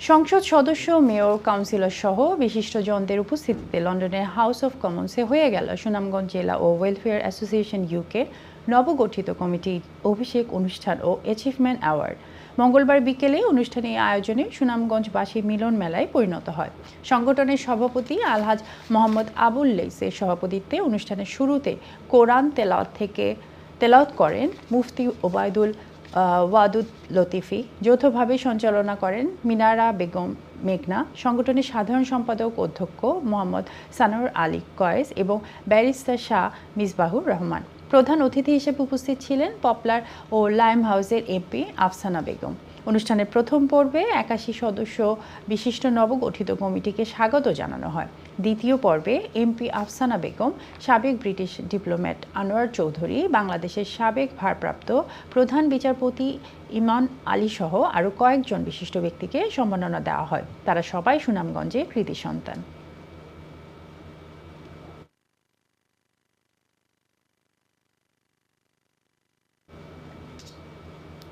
সংসদ সদস্য, mayor, councillor সহ বিশিষ্টজনদের উপস্থিতিতে লন্ডনের হাউস অফ কমন্সে হয়ে গেল সুনামগঞ্জ জেলা ও ওয়েলফেয়ার অ্যাসোসিয়েশন ইউকে নবগঠিত কমিটির অভিষেক অনুষ্ঠান ও অ্যাচিভমেন্ট অ্যাওয়ার্ড। মঙ্গলবার বিকেলে অনুষ্ঠানে আয়োজনে সুনামগঞ্জবাসী মিলন মেলায় পরিণত হয়। সংগঠনের সভাপতি আলহাজ মোহাম্মদ আবুল লেইসের সভাপতিত্বে অনুষ্ঠানের শুরুতে কোরআন তেলাওয়াত থেকে তেলাওয়াত করেন মুফতি ওবায়দুল ওয়াদুদ লতিফি যৌথভাবে সঞ্চালনা করেন মিনারা বেগম মেঘনা, সংগঠনের সাধারণ সম্পাদক অধ্যক্ষ মোহাম্মদ সানোর আলী কয়েস এবং ব্যারিস্টার শাহ মিসবাহুর রহমান। প্রধান অতিথি হিসেবে উপস্থিত ছিলেন পপলার ও লাইম হাউসের এমপি আফসানা বেগম। অনুষ্ঠানের প্রথম পর্বে একাশি সদস্য বিশিষ্ট নবগঠিত কমিটিকে স্বাগত জানানো হয়। দ্বিতীয় পর্বে এমপি আফসানা বেগম, সাবেক ব্রিটিশ ডিপ্লোম্যাট আনোয়ার চৌধুরী, বাংলাদেশের সাবেক ভারপ্রাপ্ত প্রধান বিচারপতি ইমান আলী সহ আরও কয়েকজন বিশিষ্ট ব্যক্তিকে সম্মাননা দেওয়া হয়। তারা সবাই সুনামগঞ্জে কৃতি সন্তান।